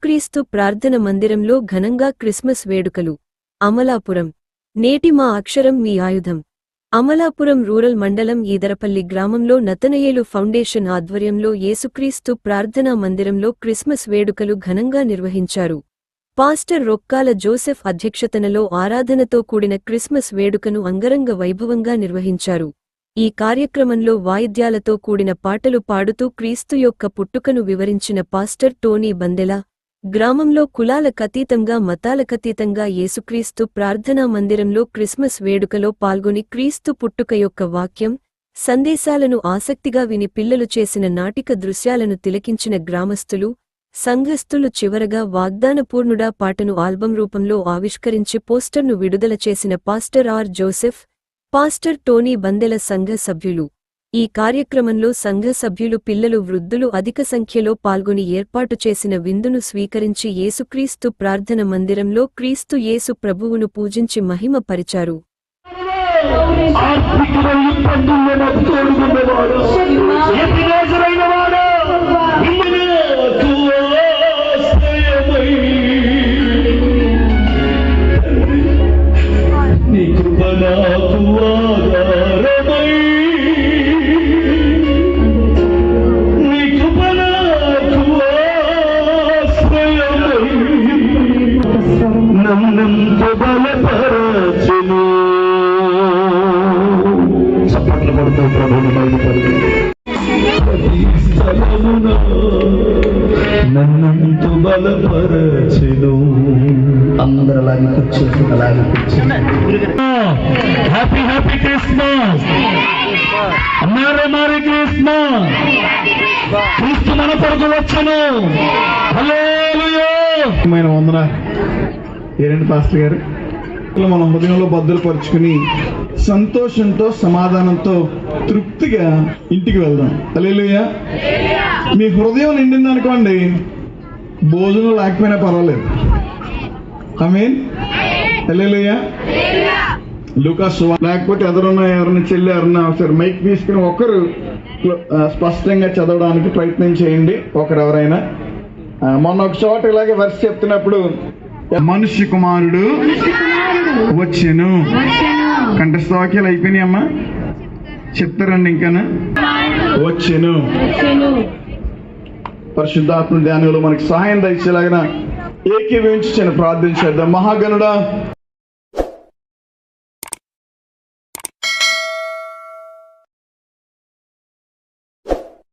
యేసుక్రీస్తు ప్రార్థన మందిరంలో ఘనంగా క్రిస్మస్ వేడుకలు. అమలాపురం. నేటి మా అక్షరం మీ ఆయుధం. అమలాపురం రూరల్ మండలం ఈదరపల్లి గ్రామంలో నతనయేలు ఫౌండేషన్ ఆధ్వర్యంలో యేసుక్రీస్తు ప్రార్థనా మందిరంలో క్రిస్మస్ వేడుకలు ఘనంగా నిర్వహించారు. పాస్టర్ రొక్కాల జోసెఫ్ అధ్యక్షతనలో ఆరాధనతో కూడిన క్రిస్మస్ వేడుకను అంగరంగ వైభవంగా నిర్వహించారు. ఈ కార్యక్రమంలో వాయిద్యాలతో కూడిన పాటలు పాడుతూ క్రీస్తు యొక్క పుట్టుకను వివరించిన పాస్టర్ టోనీ బందెల గ్రామంలో కులాలకతీతంగా మతాలకతీతంగా యేసుక్రీస్తు ప్రార్థనా మందిరంలో క్రిస్మస్ వేడుకలో పాల్గొని క్రీస్తు పుట్టుక యొక్క వాక్యం సందేశాలను ఆసక్తిగా విని పిల్లలు చేసిన నాటిక దృశ్యాలను తిలకించిన గ్రామస్తులు సంఘస్థులు చివరగా వాగ్దానపూర్ణుడా పాటను ఆల్బం రూపంలో ఆవిష్కరించి పోస్టర్ను విడుదల చేసిన pastor R Joseph pastor Tony Bandela సంఘ సభ్యులు. ఈ కార్యక్రమంలో సంఘ సభ్యులు పిల్లలు వృద్ధులు అధిక సంఖ్యలో పాల్గొని ఏర్పాటు చేసిన విందును స్వీకరించి యేసుక్రీస్తు ప్రార్థన మందిరంలో క్రీస్తు యేసు ప్రభువును పూజించి మహిమ పరిచారు. ఆర్థిక నన్నంత బలపరచును చప్పట్లు పడుతూ ప్రభుని బయలుపడి నన్నంత బలపరచును. అందరూ అలాగే కూర్చోండి. అలాగే హ్యాపీ హ్యాపీ క్రిస్మస్ అన్నారే మారి క్రిస్మస్ క్రీస్తు మన కొరకు వచ్చను. మైన వందన ఏరండి పాస్టర్ గారు. మన హృదయంలో భద్రపరుచుకుని సంతోషంతో సమాధానంతో తృప్తిగా ఇంటికి వెళ్దాం. అలేలుయ్య మీ హృదయం నిండింది అనుకోండి భోజనం లేకపోయినా పర్వాలేదు. ఐ మీన్ అలేలుయ్య లూకాస్ లేకపోతే ఎదురున్న ఎవరైనా చెల్లి ఎవరన్నా ఒకసారి మైక్ తీసుకుని ఒకరు స్పష్టంగా చదవడానికి ప్రయత్నం చేయండి ఒకరు ఎవరైనా ఆ, మొన్న ఒక చోట ఇలాగే వర్ష చెప్తున్నప్పుడు మనుష్య కుమారుడు వచ్చెను. కంఠస్థ వాక్యాలు అయిపోయినాయి అమ్మా. చెప్తారండి ఇంకానా? వచ్చెను. పరిశుద్ధాత్మ ధ్యానంలో మనకి సహాయం దయచేలాగిన ఏకీభవించి ప్రార్థన చేద్దాం మహాగణుడా